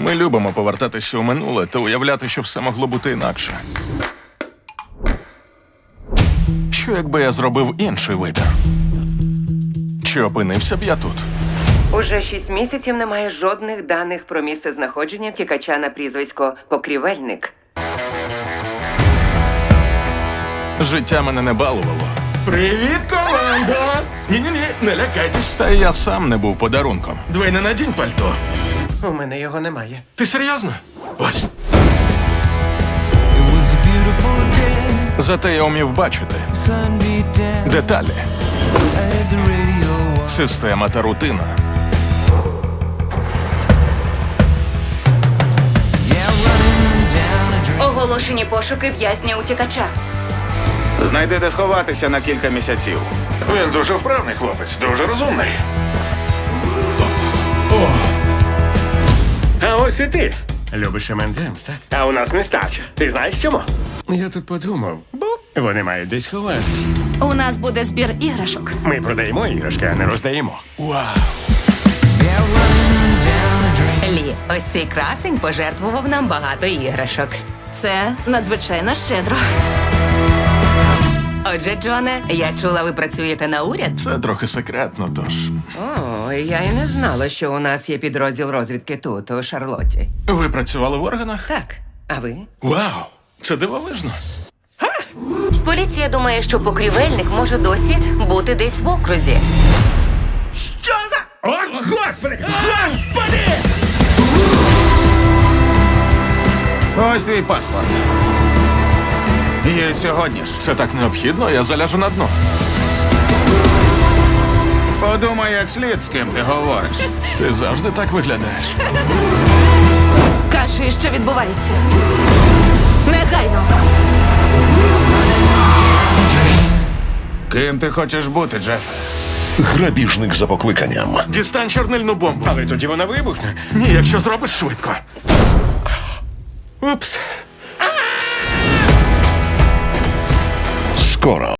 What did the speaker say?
Ми любимо повертатися у минуле та уявляти, що все могло бути інакше. Що якби я зробив інший вибір? Чи опинився б я тут? Уже шість місяців немає жодних даних про місце знаходження втікача на прізвисько Покрівельник. Життя мене не балувало. Привіт, команда! Ні-ні-ні, не лякайтесь. Та я сам не був подарунком. Двойне надінь пальто. У мене його немає. Ти серйозно? Ось. Зате я умів бачити деталі, система та рутина. Оголошені пошуки в'язня утікача. Знайди де сховатися на кілька місяців. Він дуже вправний хлопець, дуже розумний. Ось і ти. Любиш ММДМС, так? А у нас нестача. Ти знаєш чому? Я тут подумав. Вони мають десь ховатись. У нас буде збір іграшок. Ми продаємо іграшки, а не роздаємо. Dream. Лі, ось цей красень пожертвував нам багато іграшок. Це надзвичайно щедро. Отже, Джоне, я чула, ви працюєте на уряд. Це трохи секретно, тож. О, я і не знала, що у нас є підрозділ розвідки тут, у Шарлотті. Ви працювали в органах? Так, а ви? Вау! Це дивовижно. Поліція думає, що покрівельник може досі бути десь в окрузі. Що за. О, господи! Господи! Ось твій паспорт. Є сьогодні ж. Це так необхідно, я заляжу на дно. Подумай, як слід, з ким ти говориш. Ти завжди так виглядаєш. Кажи, що відбувається. Негайно. Ким ти хочеш бути, Джефе? Грабіжник за покликанням. Дістань чорнильну бомбу. Але тоді вона вибухне. Ні, якщо зробиш швидко. Упс. Скоро